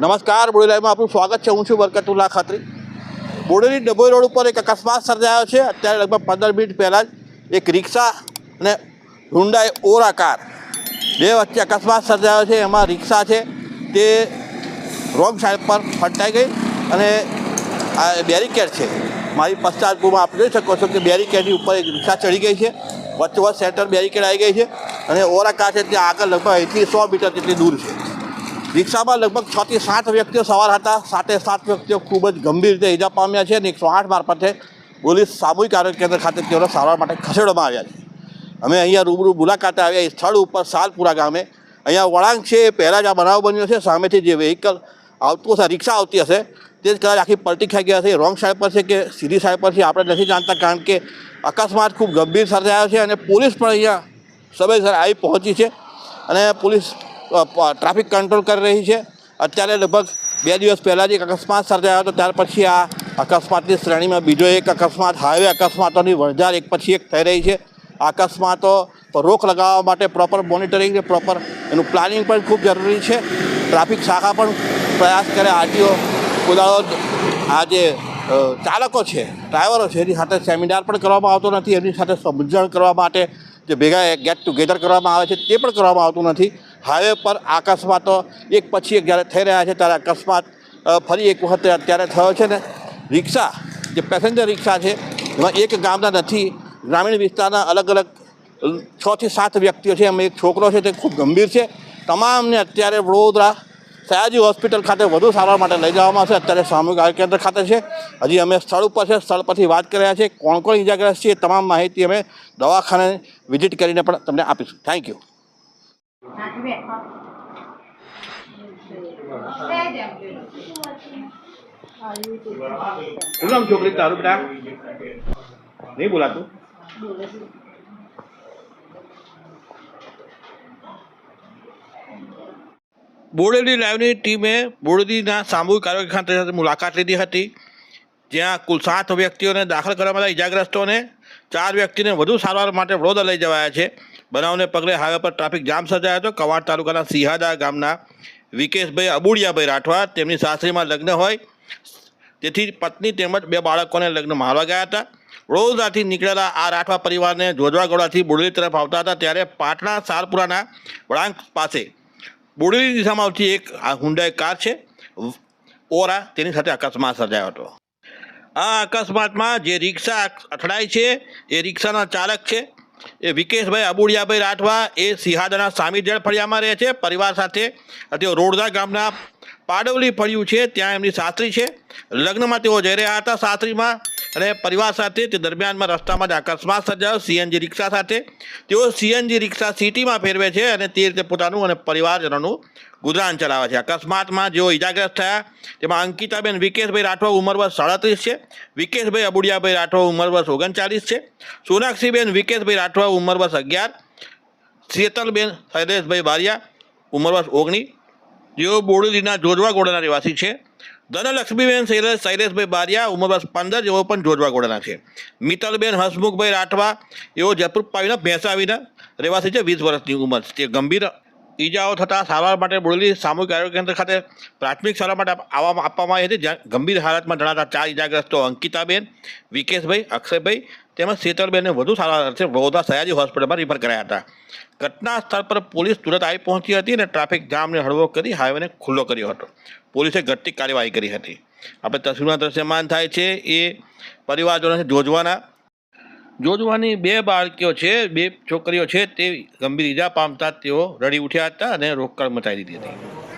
નમસ્કાર, બોડી લાઈવમાં આપનું સ્વાગત છે. હું છું બરકતુલ્લા ખત્રી. બોડેલી ડભોઈ રોડ ઉપર એક અકસ્માત સર્જાયો છે. અત્યારે લગભગ પંદર મિનિટ પહેલાં જ એક રિક્ષા અને હુન્ડાઈ ઓરા કાર બે વચ્ચે અકસ્માત સર્જાયો છે. એમાં રિક્ષા છે તે રોંગ સાઈડ પર ફટાઈ ગઈ અને આ બેરિકેડ છે. મારી પશ્ચાતભૂમાં આપ જોઈ શકો છો કે બેરિકેડની ઉપર એક રિક્ષા ચડી ગઈ છે. વચ્ચોવચ્ચ સેન્ટર બેરિકેડ આવી ગઈ છે અને ઓરા કાર છે ત્યાં આગળ લગભગ અહીંથી સો મીટર જેટલી દૂર છે. રિક્ષામાં લગભગ છથી સાત વ્યક્તિઓ સવાર હતા. સાતે સાત વ્યક્તિઓ ખૂબ જ ગંભીર રીતે ઈજા પામ્યા છે અને એકસો આઠ મારફતે પોલીસ સામૂહિક આરોગ્ય કેન્દ્ર ખાતે તેઓને સારવાર માટે ખસેડવામાં આવ્યા છે. અમે અહીંયા રૂબરૂ મુલાકાતે આવ્યા. એ સ્થળ ઉપર સાલપુરા ગામે. અહીંયા વળાંક છે એ પહેલાં જ આ બનાવ બન્યો છે. સામેથી જે વ્હીકલ આવતું હશે, રિક્ષા આવતી હશે, તે જ કદાચ આખી પલટી ખાઈ ગયા હશે. રોંગ સાઈડ પર છે કે સીધી સાઈડ પર છે આપણે નથી જાણતા, કારણ કે અકસ્માત ખૂબ ગંભીર સર્જાયો છે અને પોલીસ પણ અહીંયા સમયસર આવી પહોંચી છે. અને પોલીસ ટ્રાફિક કંટ્રોલ કરી રહી છે. અત્યારે લગભગ બે દિવસ પહેલાં જ એક અકસ્માત સર્જાયો હતો. ત્યાર પછી આ અકસ્માતની શ્રેણીમાં બીજો એક અકસ્માત હાઈવે અકસ્માતોની વણઝાર એક પછી એક થઈ રહી છે. અકસ્માતો રોક લગાવવા માટે પ્રોપર મોનિટરિંગ ને પ્રોપર એનું પ્લાનિંગ પણ ખૂબ જરૂરી છે. ટ્રાફિક શાખા પણ પ્રયાસ કરે. આરટીઓ, ઉદાહરણ આ જે ચાલકો છે ડ્રાઈવરો છે, એની સાથે સેમિનાર પણ કરવામાં આવતો નથી. એમની સાથે સમજણ કરવા માટે જે ભેગા ગેટ ટુગેધર કરવામાં આવે છે, તે પણ કરવામાં આવતું નથી. હાઈવે પર અકસ્માતો એક પછી એક જ્યારે થઈ રહ્યા છે, ત્યારે અકસ્માત ફરી એક વખત અત્યારે થયો છે ને, રિક્ષા, જે પેસેન્જર રિક્ષા છે, એમાં એક ગામના નથી, ગ્રામીણ વિસ્તારના અલગ અલગ છથી સાત વ્યક્તિઓ છે, એમાં એક છોકરો છે, તે ખૂબ ગંભીર છે. તમામને અત્યારે વડોદરા સયાજી હોસ્પિટલ ખાતે વધુ સારવાર માટે લઈ જવામાં આવશે. અત્યારે સામૂહિક આરોગ્ય કેન્દ્ર ખાતે છે. હજી અમે સ્થળ ઉપર છે, સ્થળ પરથી વાત કરી રહ્યા છીએ. કોણ કોણ ઇજાગ્રસ્ત છે તમામ માહિતી અમે દવાખાને વિઝિટ કરીને પણ તમને આપીશું. થેન્ક યુ શું નામ છોકરી તારું બેટા? નહીં બોલાતું? બોડેલી લાઈવની ટીમે બોડેલીના સામૂહિક આરોગ્ય ખાતે સાથે મુલાકાત લીધી હતી, જ્યાં કુલ સાત વ્યક્તિઓને દાખલ કરવામાં આવ્યા ઇજાગ્રસ્તોને ચાર વ્યક્તિને વધુ સારવાર માટે વડોદરા લઈ જવાયા છે. બનાવને પગલે હાઈવે પર ટ્રાફિક જામ સર્જાયો હતો. કવાડ તાલુકાના સિંહાદા ગામના વિકેશભાઈ અબુડિયાભાઈ રાઠવા તેમની સાસરીમાં લગ્ન હોય. તેથી પત્ની તેમજ બે બાળકોને લગ્ન મારવા ગયા હતા. વડોદરાથી નીકળેલા આ રાઠવા પરિવારને જોજવાગોડાથી બોડેલી તરફ આવતા હતા. ત્યારે પાટણા સારપુરાના વળાંક પાસે બોડેલી દિશામાં આવતી એક હુંડાઈ કાર છે. ઓરા તેની સાથે અકસ્માત સર્જાયો હતો. આ અકસ્માતમાં જે રિક્ષા અથડાય છે, એ રિક્ષાના ચાલક છે. એ વિકેશભાઈ અબુડિયાભાઈ રાઠવા એ સિંહાદાના સામી ફળિયામાં રહે છે. પરિવાર સાથે તેઓ રોડદા ગામના પાડવલી ફળિયું છે. ત્યાં એમની સાસરી છે. લગ્નમાં તેઓ જઈ રહ્યા હતા. સાસરીમાં અને પરિવાર સાથે તે દરમિયાનમાં રસ્તામાં જ અકસ્માત સર્જાયો. સીએનજી રિક્ષા સાથે તેઓ સીએનજી રિક્ષા સિટીમાં ફેરવે છે અને તે રીતે પોતાનું અને પરિવારજનોનું ગુજરાન ચલાવે છે. અકસ્માતમાં જેઓ ઇજાગ્રસ્ત થયા, તેમાં અંકિતાબેન, વિકેશભાઈ રાઠવા ઉંમર વર્ષ સાડત્રીસ છે. વિકેશભાઈ અબુડિયાભાઈ રાઠવા ઉંમર વર્ષ ઓગણચાલીસ છે. સોનાક્ષીબેન, વિકેશભાઈ રાઠવા ઉંમર વર્ષ અગિયાર. શેતલબેન, શૈલેષભાઈ બારિયા ઉંમર વર્ષ ઓગણીસ. જેઓ બોડેલીના જોજવા ગોડાના રહેવાસી છે. ધનલક્ષ્મીબેન શૈલેષ શૈલેષભાઈ બારિયા ઉંમર વર્ષ પંદર, જેઓ પણ જોડવા ગોડાના છે. મિત્તલબેન, હસમુખભાઈ રાઠવા, એઓ જયપુર પાવીના ભેંસાવીના રહેવાસી છે વીસ વર્ષની ઉંમર. તે ગંભીર ઈજાઓ થતાં સારવાર માટે બોડેલી સામૂહિક આરોગ્ય કેન્દ્ર ખાતે પ્રાથમિક સારવાર માટે આપવામાં આવી હતી. જ્યાં ગંભીર હાલતમાં જણાતા ચાર ઇજાગ્રસ્તો અંકિતાબેન, વિકેશભાઈ, અક્ષયભાઈ તેમજ શીતલબેનને વધુ સારવાર અર્થે વડોદરા સયાજી હોસ્પિટલમાં રિફર કરાયા હતા. ઘટના સ્થળ પર પોલીસ તુરંત આવી પહોંચી હતી અને ટ્રાફિક જામને હળવો કરી હાઈવેને ખુલ્લો કર્યો હતો. પોલીસે ઘટતી કાર્યવાહી કરી હતી. આપણે તસવીરમાં દ્રશ્યમાન થાય છે, એ પરિવારજનોને જોજવાના જોજવાની બે બાળકીઓ છે, બે છોકરીઓ છે તે ગંભીર ઈજા પામતા તેઓ રડી ઉઠ્યા હતા અને રોકડ મચાવી દીધી હતી.